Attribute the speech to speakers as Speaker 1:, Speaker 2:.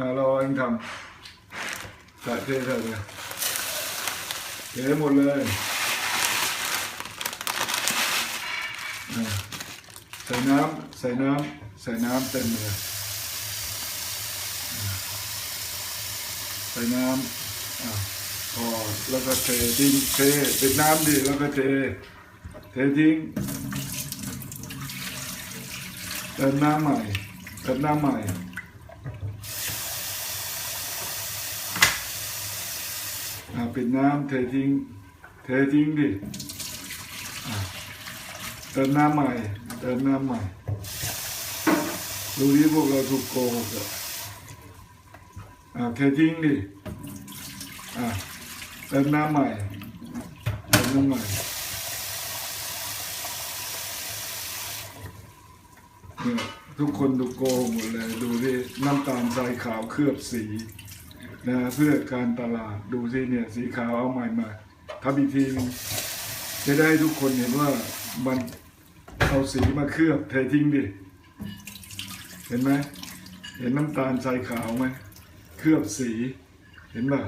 Speaker 1: อ่าเราเองทำใส่เทใส่เลยเทหมดเลยใส่น้ำใส่น้ำใส่น้ำเต็มเลยใส่น้ำอ่าพอแล้วก็เททิ้งเทเปิดน้ำดิแล้วก็เทเททิ้งเติมน้ำใหม่เติมน้ำใหม่ อ่า ปิดน้ำเททิ้ง เททิ้งดิเติมน้ำใหม่เติมน้ำใหม่ดูที่พวกเราถูกโกงเหรออ่าเททิ้งดิอ่าเติมน้ำใหม่เติมน้ำใหม่เนี่ยทุกคนถูกโกงหมดเลย ดูที่น้ำตาลทรายขาวเคลือบสี นะเพื่อการตลาดดูซิเนี่ยสีขาวเอาใหม่มาทำอีกทีนึงจะได้ทุกคนเห็นว่ามันเอาสีมาเคลือบเททิ้งดิ เห็นไหมเห็นน้ำตาลทรายขาวไหมเคลือบสีเห็นป่ะ